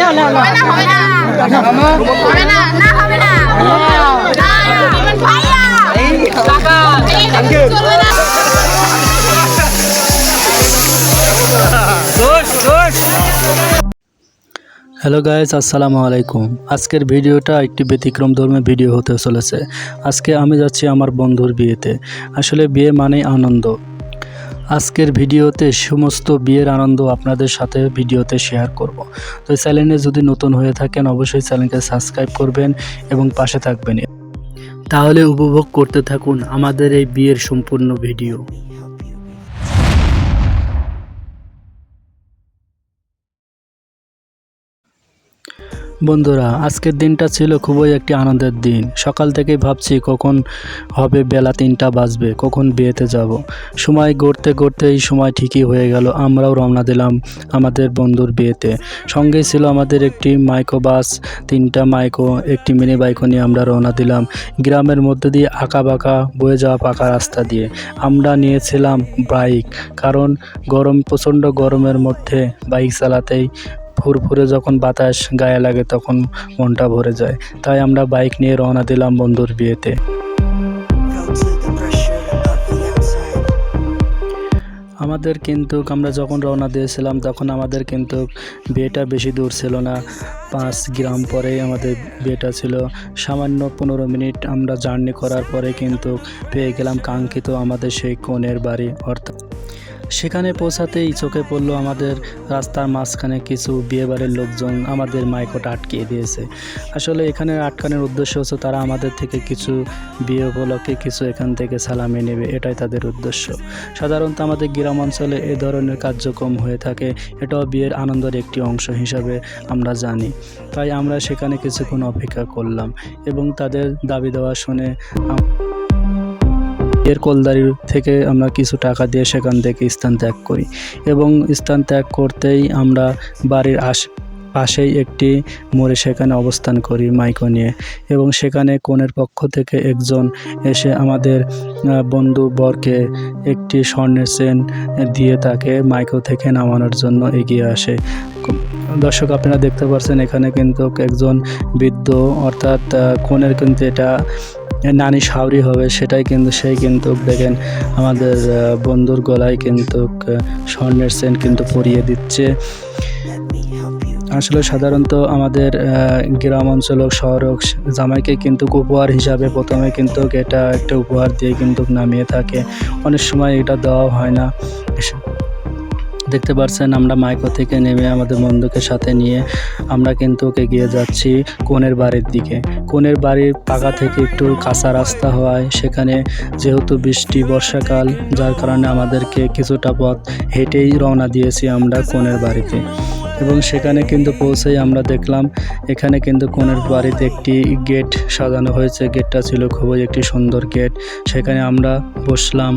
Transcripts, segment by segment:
না না না হ্যালো গাইজ আসসালামু আলাইকুম আজকের ভিডিওটা একটি ব্যতিক্রম ধর্মী ভিডিও হতে চলেছে। আজকে আমি যাচ্ছি আমার বন্ধুর বিয়েতে। আসলে বিয়ে মানেই আনন্দ। আজকের ভিডিওতে সমস্ত বিয়ের আনন্দ আপনাদের সাথে ভিডিওতে শেয়ার করব। তো চ্যানেলে যদি নতুন হয়ে থাকেন, অবশ্যই চ্যানেলকে সাবস্ক্রাইব করবেন এবং পাশে থাকবেন। তাহলে উপভোগ করতে থাকুন আমাদের এই বিয়ের সম্পূর্ণ ভিডিও। বন্ধুরা, আজকের দিনটা ছিল খুবই একটি আনন্দের দিন। সকাল থেকেই ভাবছি কখন হবে বেলা তিনটা বাজবে, কখন বিয়েতে যাব। সময় গড়তে গড়তে এই সময় ঠিকই হয়ে গেল, আমরাও রওনা দিলাম আমাদের বন্ধুর বিয়েতে। সঙ্গে ছিল আমাদের একটি মাইক্রো বাস, তিনটা মাইক্রো একটি মিনি বাইকও নিয়ে আমরা রওনা দিলাম। গ্রামের মধ্যে দিয়ে আঁকা বাঁকা বয়ে যাওয়া পাকা রাস্তা দিয়ে। আমরা নিয়েছিলাম বাইক, কারণ গরম, প্রচণ্ড গরমের মধ্যে বাইক চালাতেই ফুরফুরে যখন বাতাস গায়ে লাগে তখন মনটা ভরে যায়। তাই আমরা বাইক নিয়ে রওনা দিলাম বন্ধুর বিয়েতে। আমাদের কিন্তু আমরা যখন রওনা দিয়েছিলাম তখন আমাদের কিন্তু বিয়েটা বেশি দূর ছিল না। পাঁচ গ্রাম পরেই আমাদের বিয়েটা ছিল। সামান্য পনেরো মিনিট আমরা জার্নি করার পরে কিন্তু পেয়ে গেলাম কাঙ্ক্ষিত আমাদের সেই কনের বাড়ি, অর্থাৎ সেখানে পৌঁছাতেই চোখে পড়ল আমাদের রাস্তার মাঝখানে কিছু বিয়েবাড়ির লোকজন আমাদের মাইকোটা আটকিয়ে দিয়েছে। আসলে এখানে আটকানোর উদ্দেশ্য হচ্ছে তারা আমাদের থেকে কিছু বিয়ে উপলক্ষে কিছু এখান থেকে সালামি নেবে, এটাই তাদের উদ্দেশ্য। সাধারণত আমাদের গ্রাম অঞ্চলে এ ধরনের কার্যক্রম হয়ে থাকে, এটাও বিয়ের আনন্দের একটি অংশ হিসাবে আমরা জানি। তাই আমরা সেখানে কিছুক্ষণ অপেক্ষা করলাম এবং তাদের দাবি দেওয়া শুনে এর কলদারি থেকে আমরা কিছু টাকা দিয়ে সেখান থেকে স্থান ত্যাগ করি এবং স্থান ত্যাগ করতেই আমরা বাড়ির আশ পাশেই একটি মোড়ে সেখানে অবস্থান করি মাইকো নিয়ে এবং সেখানে কনের পক্ষ থেকে একজন এসে আমাদের বন্ধু বরকে একটি স্বর্ণের চেন দিয়ে তাকে মাইকো থেকে নামানোর জন্য এগিয়ে আসে। দর্শক, আপনারা দেখতে পাচ্ছেন এখানে কিন্তু একজন বৃদ্ধ, অর্থাৎ কনের কিন্তু এটা নানি সাউরি হবে, সেটাই কিন্তু, সেই কিন্তু দেখেন আমাদের বন্ধুর গলায় কিন্তু স্বর্ণের সেন কিন্তু পরিয়ে দিচ্ছে। আসলে সাধারণত আমাদের গ্রাম অঞ্চল হোক, শহর হোক, জামাইকে কিন্তু উপহার হিসাবে প্রথমে কিন্তু এটা একটা উপহার দিয়ে কিন্তু নামিয়ে থাকে। অনেক সময় এটা দেওয়া হয় না। দেখতে পাচ্ছেন আমরা মাইকো থেকে নেমে আমাদের বন্ধুকে সাথে নিয়ে আমরা কিন্তু এগিয়ে যাচ্ছি কোনের বাড়ির দিকে। কোনের বাড়ির পাকা থেকে একটু কাঁচা রাস্তা হওয়ায় সেখানে যেহেতু বৃষ্টি, বর্ষাকাল, যার কারণে আমাদেরকে কিছুটা পথ হেঁটেই রওনা দিয়েছি আমরা কোনের বাড়িতে। এবং সেখানে কিন্তু পৌঁছেই আমরা দেখলাম, এখানে কিন্তু কোনের বাড়িতে একটি গেট সাজানো হয়েছে। গেটটা ছিল খুবই একটি সুন্দর গেট। সেখানে আমরা বসলাম।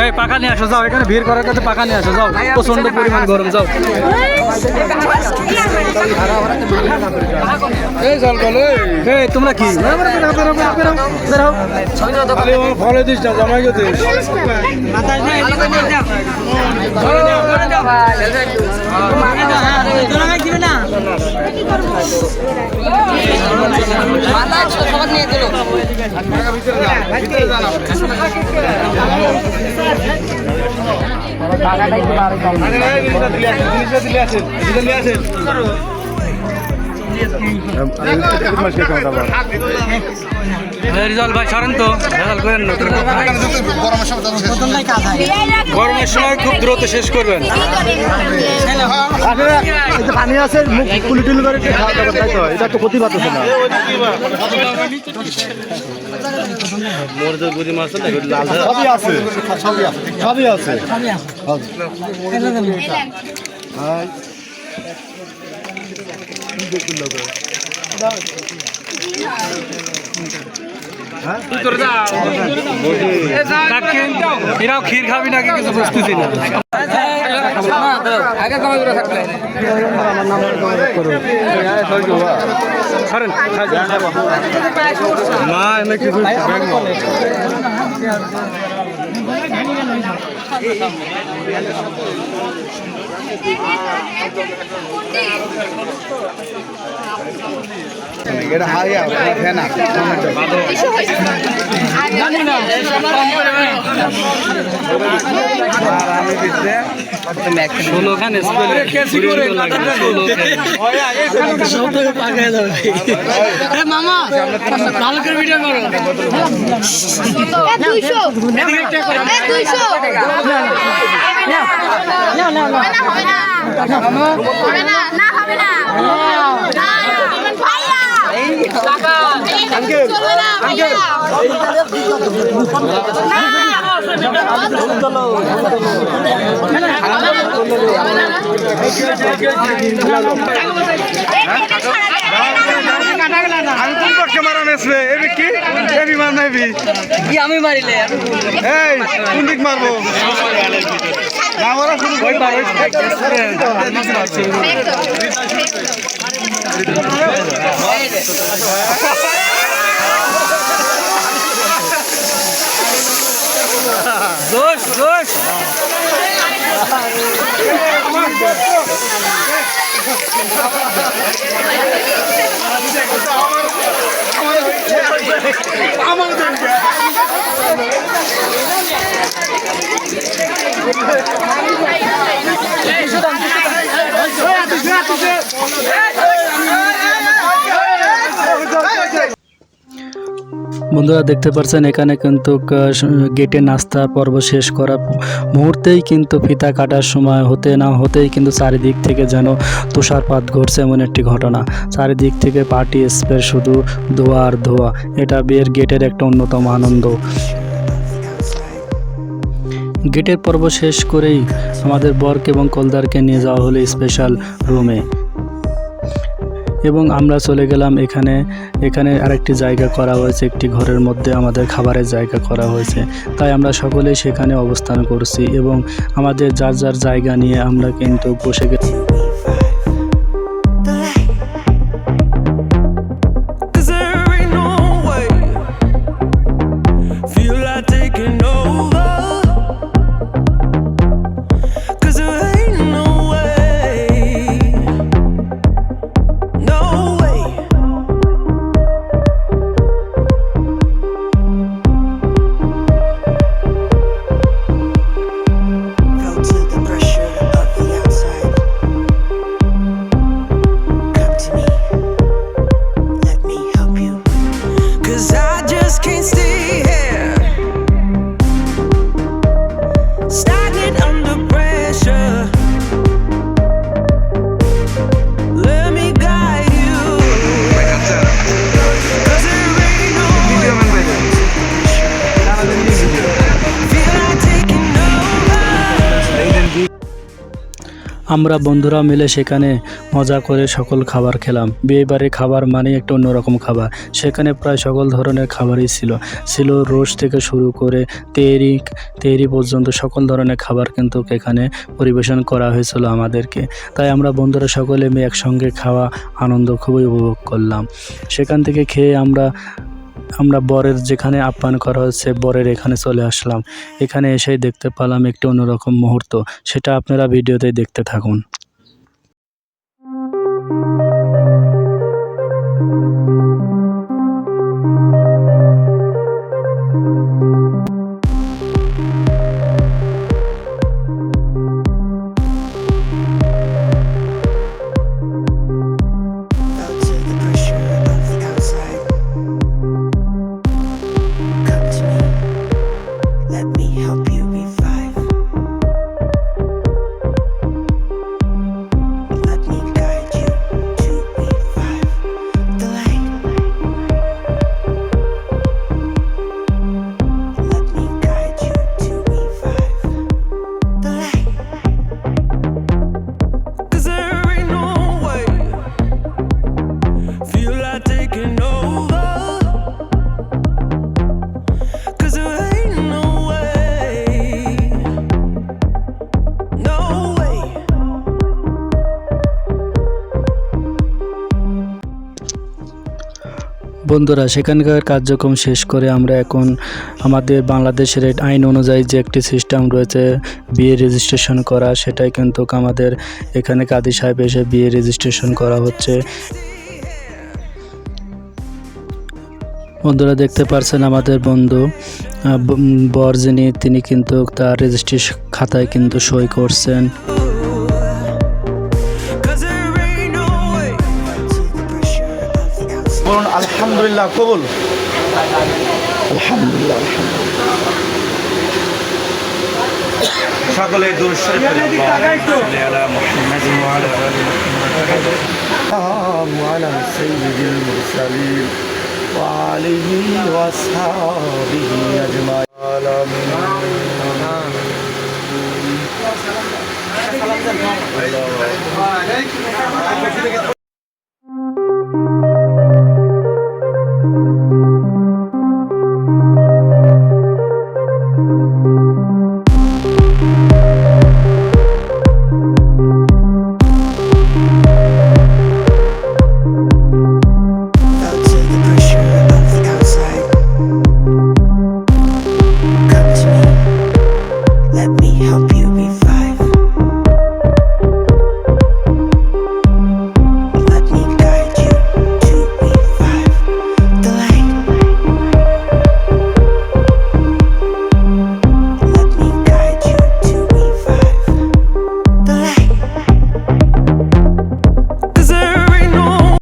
এই পাকা নিয়ে আসো যাও এখানে ভিড় করার কাছে পাকা নিয়ে আসো যাও। প্রচণ্ড পরিমাণ গরম যাও। এই তোমরা কি? ফলে দিস না। জামাই গে দিস রেজাল্ট ভাই সরেন তো। রেজাল্ট করেন না গরমের সময় খুব দ্রুত শেষ করবেন। পানি আছে মুখ কুলি টুলি করে খাওয়া এটা তো ক্ষতি পাচ্ছে না সবই আছে সবই আছে সবই আছে হাই। এরাও ক্ষীর খাবি নাকি কিছু বুঝতেছি না না এনে কিছু। এটা হাইয়া ফেনা আর আমি দিতে ষোলো খান দুইশো দুইশো হবে না কোন পক্ষে মারা নেসবে এবি কি এবি মার নাইবি আমি মারিলে এই কোন দিক মারবো না মারা শুরু ওই পার জোশ জোশ। আমার বন্ধুরা দেখতে পাচ্ছেন এখানে কিন্তু গেটে নাস্তা পর্ব শেষ করা মুহূর্তেই কিন্তু ফিতা কাটার সময় হতে না হতেই কিন্তু চারিদিক থেকে যেন তুষারপাত ঘটছে এমন একটি ঘটনা। চারিদিক থেকে পার্টি স্প্রে শুধু ধোয়া আর ধোয়া, এটা বিয়ের গেটের একটা অন্যতম আনন্দ। গেটের পর্ব শেষ করেই আমাদের বরক এবং কলদারকে নিয়ে যাওয়া হলো স্পেশাল রুমে। এবং আমরা চলে গেলাম এখানে। এখানে আরেকটি জায়গা করা হয়েছে, একটি ঘরের মধ্যে আমাদের খাবারের জায়গা করা হয়েছে। তাই আমরা সকলেই সেখানে অবস্থান করছি এবং আমাদের যার যার জায়গা নিয়ে আমরা কিন্তু বসে গেছি। আমরা বন্ধুরা মিলে সেখানে মজা করে সকল খাবার খেলাম। বিয়েবাড়ির খাবার মানে একটা অন্যরকম খাবার। সেখানে প্রায় সকল ধরনের খাবারই ছিল। ছিল রোজ থেকে শুরু করে তেরি তেরি পর্যন্ত সকল ধরনের খাবার কিন্তু এখানে পরিবেশন করা হয়েছিল আমাদেরকে। তাই আমরা বন্ধুরা সকলে মিলে একসঙ্গে খাওয়া, আনন্দ খুবই উপভোগ করলাম। সেখান থেকে খেয়ে আমরা আমরা বরের যেখানে আপ্যায়ন করা হচ্ছে বরের এখানে চলে আসলাম। এখানে এসেই দেখতে পেলাম একটি অন্যরকম মুহূর্ত। সেটা আপনারা ভিডিওতে দেখতে থাকুন। বন্ধুরা, সেখানকার কার্যক্রম শেষ করে আমরা এখন আমাদের বাংলাদেশের আইন অনুযায়ী যে একটি সিস্টেম রয়েছে বিয়ে রেজিস্ট্রেশন করা, সেটাই কিন্তু আমাদের এখানে কাদি সাহেব এসে বিয়ে রেজিস্ট্রেশন করা হচ্ছে। বন্ধুরা, দেখতে পারছেন আমাদের বন্ধু বর যিনি, তিনি কিন্তু তার রেজিস্ট্রেশন খাতায় কিন্তু সই করছেন। আলহামদুলিল্লাহ কবুল আলহামদুলিল্লাহ সকলে দূর على سيد المرسلين وعليه وأصحابه أجمعين